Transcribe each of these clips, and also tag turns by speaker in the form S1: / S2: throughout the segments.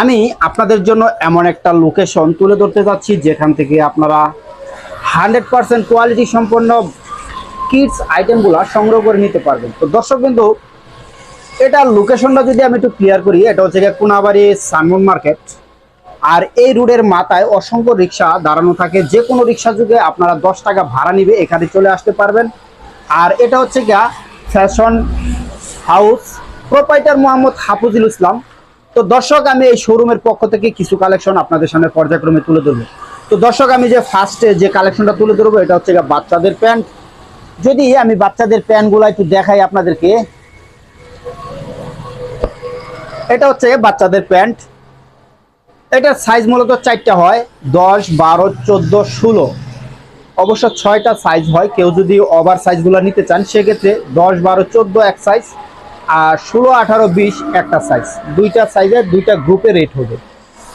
S1: আমি আপনাদের জন্য এমন একটা লোকেশন তুলে ধরতে যাচ্ছি, যেখান থেকে আপনারা হান্ড্রেড পার্সেন্ট কোয়ালিটি সম্পন্ন কিডস আইটেমগুলো সংগ্রহ করে নিতে পারবেন। তো দর্শক বিন্দু এটার লোকেশনটা যদি আমি একটু ক্লিয়ার করি, এটা হচ্ছে কোনাবাড়ি সানমুন মার্কেট। আর এই রোডের মাথায় অসংখ্য রিক্সা দাঁড়ানো থাকে। যে কোনো রিক্সা যুগে আপনারা দশ টাকা ভাড়া নিবে, এখানে চলে আসতে পারবেন। আর এটা হচ্ছে Giya fashion house proprietor Mohammad Hafuzul Islam. তো দর্শক, আমি এই শোরুমের পক্ষ থেকে কিছু কালেকশন আপনাদের সামনে পর্যায়ক্রমে তুলে ধরবো। তো দর্শক, আমি যে ফার্স্টে যে কালেকশনটা তুলে ধরবো, এটা হচ্ছে বাচ্চাদের প্যান্ট। যদি আমি বাচ্চাদের প্যান্টগুলো একটু দেখাই আপনাদেরকে। এটা হচ্ছে বাচ্চাদের প্যান্ট। এটার সাইজ মূলত চারটা হয়, দশ, বারো, চোদ্দ, ষোলো। অবশ্য ছয়টা সাইজ হয়। কেউ যদি ওভার সাইজগুলো নিতে চান, সেক্ষেত্রে দশ, বারো, চোদ্দ এক সাইজ আর ষোলো, আঠারো, বিশ একটা সাইজ দুইটা সাইজের দুইটা গ্রুপে রেট হবে।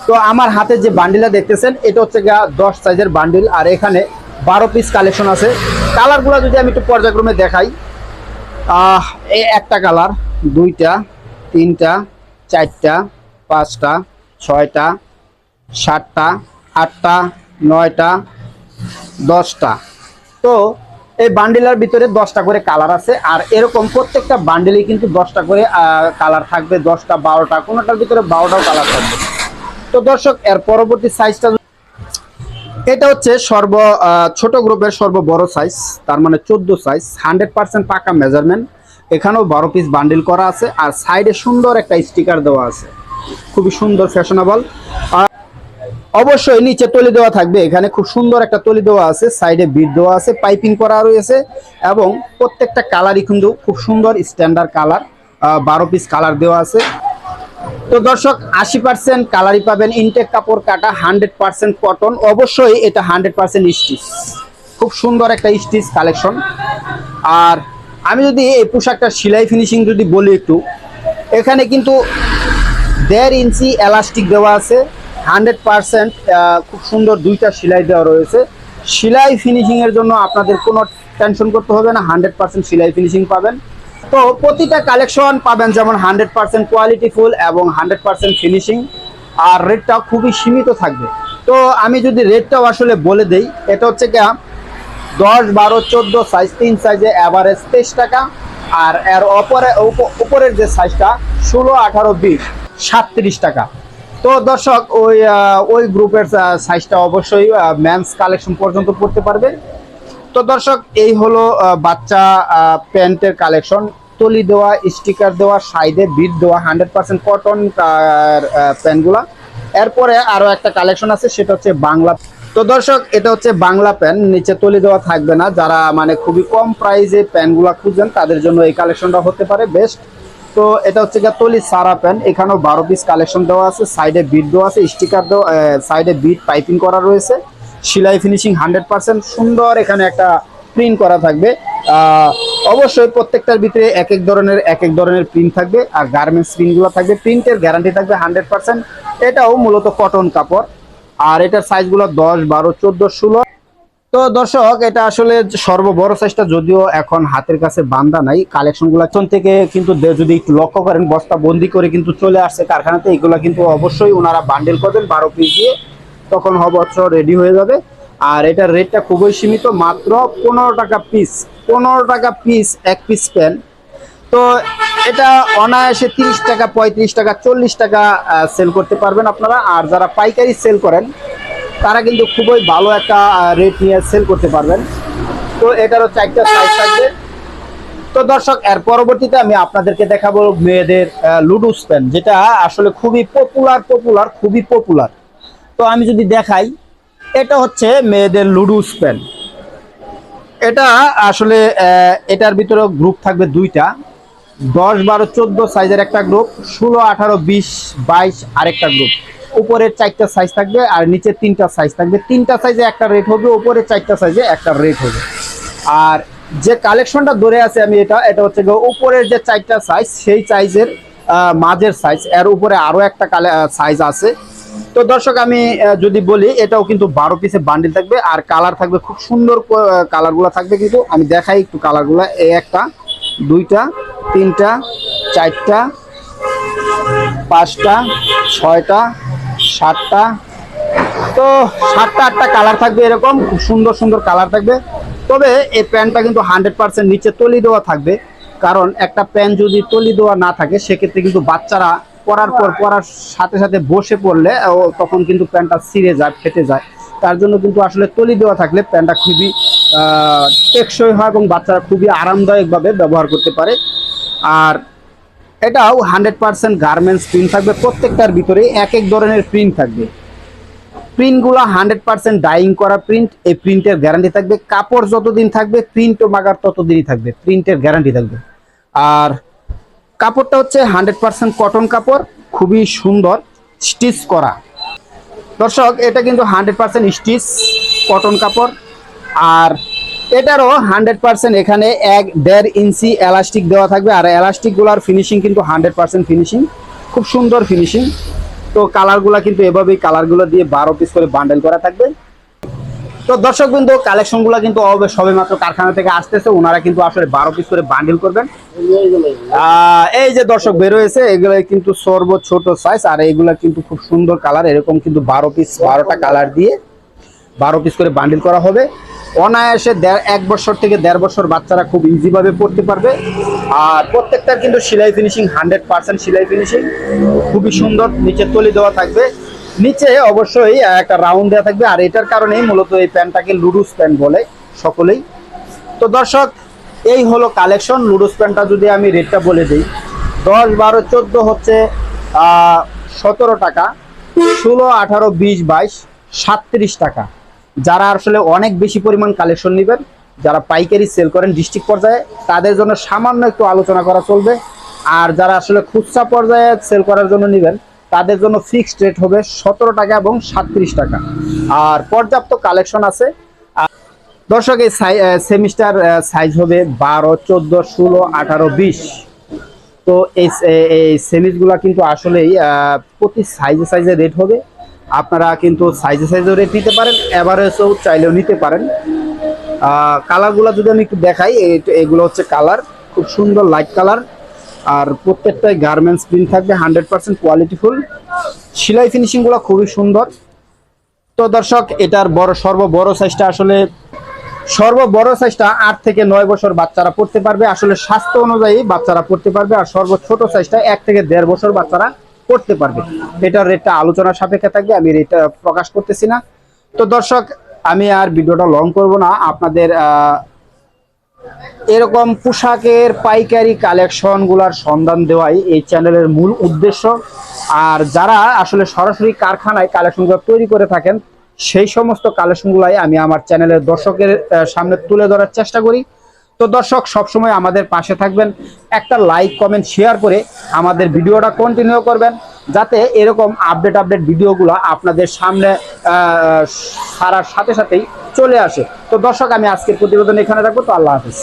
S1: তো আমার হাতে যে বান্ডিলটা দেখতেছেন, এটা হচ্ছে গা দশ সাইজের বান্ডিল আর এখানে বারো পিস কালেকশন আছে। কালারগুলো যদি আমি একটু পর্যায়ক্রমে দেখাই এই একটা কালার দুইটা, তিনটা, চারটা, পাঁচটা, ছয়টা, সাতটা, আটটা, নয়টা, দশটা। তো এই বান্ডিলার ভিতরে দশটা করে কালার আছে, আর এরকম প্রত্যেকটা বান্ডিলেই কিন্তু দশটা করে কালার থাকবে, দশটা, বারোটা, কোনোটার ভিতরে বারোটাও কালার থাকবে। তো দর্শক, এর পরবর্তী সাইজটা এটা হচ্ছে সর্ব ছোট গ্রুপের সর্ব বড় সাইজ তার মানে চোদ্দ সাইজ হান্ড্রেড পার্সেন্ট পাকা মেজারমেন্ট এখানেও বারো পিস বান্ডিল করা আছে, আর সাইডে সুন্দর একটা স্টিকার দেওয়া আছে। খুবই সুন্দর ফ্যাশনেবল আর অবশ্যই নিচে তলি দেওয়া থাকবে। এখানে খুব সুন্দর একটা তলি দেওয়া আছে, সাইডে বিট দেওয়া আছে, পাইপিং করা রয়েছে এবং প্রত্যেকটা কালারই কিন্তু খুব সুন্দর স্ট্যান্ডার্ড কালার বারো পিস কালার দেওয়া আছে। তো দর্শক, আশি পার্সেন্ট কালারই পাবেন ইনটেক কাপড় কাটা হান্ড্রেড পার্সেন্ট কটন অবশ্যই এটা হান্ড্রেড পার্সেন্ট স্টিচ খুব সুন্দর একটা স্টিচ কালেকশন আর আমি যদি এই পোশাকটা সেলাই ফিনিশিং যদি বলি একটু, এখানে কিন্তু দেড় ইঞ্চি এলাস্টিক দেওয়া আছে হান্ড্রেড পার্সেন্ট খুব সুন্দর দুইটা সেলাই দেওয়া রয়েছে। সেলাই ফিনিশিংয়ের জন্য আপনাদের কোনো টেনশন করতে হবে না, হান্ড্রেড পার্সেন্ট সেলাই ফিনিশিং পাবেন। তো প্রতিটা কালেকশন পাবেন যেমন হান্ড্রেড পার্সেন্ট কোয়ালিটি ফুল এবং হান্ড্রেড পার্সেন্ট ফিনিশিং আর রেটটা খুবই সীমিত থাকবে। তো আমি যদি রেটটাও আসলে বলে দেই, এটা হচ্ছে কি দশ বারো চোদ্দ সাইজ তিন সাইজে অ্যাভারেজ তেইশ টাকা, আর এর অপরে উপরের যে সাইজটা ষোলো আঠারো বিশ, সাতত্রিশ টাকা। তো দর্শক, ওই ওই গ্রুপের সাইজটা অবশ্যই ম্যানস কালেকশন পর্যন্ত পড়তে পারবে। তো দর্শক, এই হলো বাচ্চা প্যান্টের কালেকশন তলি দেওয়া স্টিকার দেওয়া সাইডে বিট দেওয়া হান্ড্রেড পার্সেন্ট কটন প্যান্টগুলা। এরপরে আরও একটা কালেকশন আছে, সেটা হচ্ছে বাংলা। তো দর্শক, এটা হচ্ছে বাংলা প্যান নিচে তলি দেওয়া থাকবে না। যারা মানে খুবই কম প্রাইসে প্যানগুলা খুঁজেন, তাদের জন্য এই কালেকশনটা হতে পারে বেস্ট তো এটা হচ্ছে গিয়ে তলি সারা প্যান এখানেও বারো পিস কালেকশন দেওয়া আছে সাইডে বিট দেওয়া আছে স্টিকার দেওয়া সাইডে বিট পাইপিং করা রয়েছে। সেলাই ফিনিশিং হান্ড্রেড পার্সেন্ট সুন্দর এখানে একটা প্রিন্ট করা থাকবে। অবশ্যই প্রত্যেকটার ভিতরে এক এক ধরনের এক এক ধরনের প্রিন্ট থাকবে, আর গার্মেন্টস প্রিন্টগুলো থাকবে। প্রিন্টের গ্যারান্টি থাকবে হান্ড্রেড পার্সেন্ট এটাও মূলত কটন কাপড়। আর এটার সাইজগুলো দশ, বারো, চোদ্দ, ষোলো। তো দর্শক, এটা আসলে সর্ব বড় সাইজটা যদিও এখন হাতের কাছে বান্দা নাই। কালেকশনগুলো এখন থেকে কিন্তু যদি একটু লক্ষ্য করেন, বস্তা বন্দি করে কিন্তু চলে আসছে কারখানাতে। এগুলো কিন্তু অবশ্যই ওনারা বান্ডেল করবেন, বারো পিস দিয়ে। তখন অবশ্য রেডি হয়ে যাবে। আর এটার রেটটা খুবই সীমিত, মাত্র পনেরো টাকা পিস পনেরো টাকা পিস এক পিস প্যান তো এটা অনায়াসে তিরিশ টাকা, পঁয়ত্রিশ টাকা, চল্লিশ টাকা সেল করতে পারবেন আপনারা। আর যারা পাইকারি সেল করেন তারা কিন্তু খুবই ভালো একটা রেট নিয়ে সেল করতে পারবেন। তো এটারও চারটা সাইজ থাকবে। তো দর্শক, এর পরবর্তীতে আমি আপনাদেরকে দেখাবো মেয়েদের লুডুস পেন যেটা আসলে খুবই পপুলার পপুলার খুবই পপুলার তো আমি যদি দেখাই, এটা হচ্ছে মেয়েদের লুডুস পেন এটা আসলে এটার ভিতরে গ্রুপ থাকবে দুইটা। দশ বারো চোদ্দ সাইজের একটা গ্রুপ ষোলো আঠারো বিশ বাইশ আরেকটা গ্রুপ উপরের চারটা সাইজ থাকবে আর নিচে তিনটা সাইজ থাকবে। তিনটা সাইজে একটা রেট হবে, উপরের চারটা সাইজে একটা রেট হবে। আর যে কালেকশনটা ধরে আছে আমি এটা এটা হচ্ছে উপরের যে চারটা সাইজ সেই সাইজের মাঝের সাইজ এর উপরে আরও একটা সাইজ আছে। তো দর্শক, আমি যদি বলি, এটাও কিন্তু বারো পিসের বান্ডিল থাকবে আর কালার থাকবে, খুব সুন্দর কালারগুলো থাকবে কিন্তু আমি দেখাই একটু কালারগুলো এই একটা, দুইটা, তিনটা, চারটা, পাঁচটা, ছয়টা সাতটা। তো সাতটা, আটটা কালার থাকবে এরকম, খুব সুন্দর সুন্দর কালার থাকবে। তবে এই প্যান্টটা কিন্তু হান্ড্রেড পার্সেন্ট নিচে তলি দেওয়া থাকবে। কারণ একটা প্যান্ট যদি তলি দেওয়া না থাকে, সেক্ষেত্রে কিন্তু বাচ্চারা পরার পর পরার সাথে সাথে বসে পড়লে তখন কিন্তু প্যান্টটা ছিঁড়ে যায়, ফেটে যায়। তার জন্য কিন্তু আসলে তলি দেওয়া থাকলে প্যান্টটা খুবই টেকসই হয় এবং বাচ্চারা খুবই আরামদায়কভাবে ব্যবহার করতে পারে। আর এটাও হান্ড্রেড পার্সেন্ট গার্মেন্টস প্রিন্ট থাকবে। প্রত্যেকটার ভিতরে এক এক ধরনের প্রিন্ট থাকবে। প্রিন্টগুলো হান্ড্রেড পার্সেন্ট ডাইং করা প্রিন্ট এই প্রিন্টের গ্যারান্টি থাকবে। কাপড় যতদিন থাকবে প্রিন্টও মাগার ততদিনই থাকবে। প্রিন্টের গ্যারান্টি থাকবে। আর কাপড়টা হচ্ছে হান্ড্রেড পার্সেন্ট কটন কাপড়, খুবই সুন্দর স্টিচ করা। দর্শক, এটা কিন্তু হান্ড্রেড পার্সেন্ট স্টিচ কটন কাপড়। আর এটারও হান্ড্রেড পার্সেন্ট এখানে এক দেড় ইঞ্চি এলাস্টিক দেওয়া থাকবে। আর এলাস্টিকগুলোর ফিনিশিং কিন্তু হান্ড্রেড পার্সেন্ট ফিনিশিং খুব সুন্দর ফিনিশিং তো কালারগুলো কিন্তু এভাবেই কালারগুলো দিয়ে বারো পিস করে বান্ডেল করা থাকবে। তো দর্শক বিন্দু কালেকশনগুলো কিন্তু সবে মাত্র কারখানা থেকে আসতেছে। ওনারা কিন্তু আসলে বারো পিস করে বান্ডেল করবেন। এই যে দর্শক বের হয়েছে, এগুলো কিন্তু সর্ব ছোট সাইজ আর এগুলা কিন্তু খুব সুন্দর কালার এরকম কিন্তু বারো পিস বারোটা কালার দিয়ে বারো পিস করে বান্ডিল করা হবে। অনায়াসে এক বছর থেকে দেড় বছর বাচ্চারা খুব ইজিভাবে পড়তে পারবে। আর প্রত্যেকটার কিন্তু সেলাই ফিনিশিং হান্ড্রেড পার্সেন্ট সেলাই ফিনিশিং খুবই সুন্দর, নিচে তলি দেওয়া থাকবে। নিচে অবশ্যই একটা রাউন্ড দেওয়া থাকবে। আর এটার কারণেই মূলত এই প্যান্টটাকে লুডুস প্যান্ট বলে সকলেই। তো দর্শক, এই হলো কালেকশন লুডুস প্যান্টটা যদি আমি রেটটা বলে দিই, দশ, বারো, চোদ্দ হচ্ছে সতেরো টাকা, ষোলো, আঠারো, বিশ, বাইশ, সাতত্রিশ টাকা। যারা আসলে অনেক বেশি পরিমাণ কালেকশন নেবেন, যারা পাইকারি সেল করেন ডিস্ট্রিক্ট পর্যায়ে, তাদের জন্য সামান্য একটু আলোচনা করা চলবে। আর যারা আসলে খুচরা পর্যায়ে সেল করার জন্য নেবেন, তাদের জন্য ফিক্সড রেট হবে সতেরো টাকা এবং সাতত্রিশ টাকা। আর পর্যাপ্ত কালেকশন আছে। দর্শক, এই সেমিস্টার সাইজ হবে বারো, চোদ্দ, ষোলো, আঠারো, বিশ। তো এই সেমিসগুলো কিন্তু আসলেই প্রতি সাইজে সাইজে রেট হবে। আপনারা কিন্তু সাইজে সাইজেও রেট নিতে পারেন অ্যাভারেজও চাইলেও নিতে পারেন। কালারগুলো যদি আমি একটু দেখাই এগুলো হচ্ছে কালার খুব সুন্দর লাইট কালার আর প্রত্যেকটাই গার্মেন্টস প্রিন্ট থাকবে হান্ড্রেড পার্সেন্ট কোয়ালিটিফুল সেলাই ফিনিশিংগুলো খুবই সুন্দর। তো দর্শক, এটার বড়, সর্ব বড় সাইজটা আসলে, সর্ব বড় সাইজটা আট থেকে নয় বছর বাচ্চারা পড়তে পারবে। আসলে স্বাস্থ্য অনুযায়ী বাচ্চারা পড়তে পারবে, আর সর্ব ছোট সাইজটা এক থেকে দেড় বছর বাচ্চারা পড়তে পারবে। এটার রেটটা আলোচনার সাপেক্ষে থাকবে, আমি রেটটা প্রকাশ করতেছি না। তো দর্শক, আমি আর ভিডিওটা লং করব না। আপনাদের এরকম পোশাকের পাইকারি কালেকশনগুলোর সন্ধান দেওয়াই এই চ্যানেলের মূল উদ্দেশ্য। আর যারা আসলে সরাসরি কারখানায় কালেকশনগুলো তৈরি করে থাকেন, সেই সমস্ত কালেকশনগুলাই আমি আমার চ্যানেলের দর্শকের সামনে তুলে ধরার চেষ্টা করি। তো দর্শক, সবসময় আমাদের পাশে থাকবেন। একটা লাইক কমেন্ট শেয়ার করে আমাদের ভিডিওটা কন্টিনিউ করবেন, যাতে এরকম আপডেট আপডেট ভিডিওগুলো আপনাদের সামনে সারার সাথে সাথেই চলে আসে। তো দর্শক, আমি আজকের প্রতিবেদন এখানে রাখব। তো আল্লাহ হাফিজ।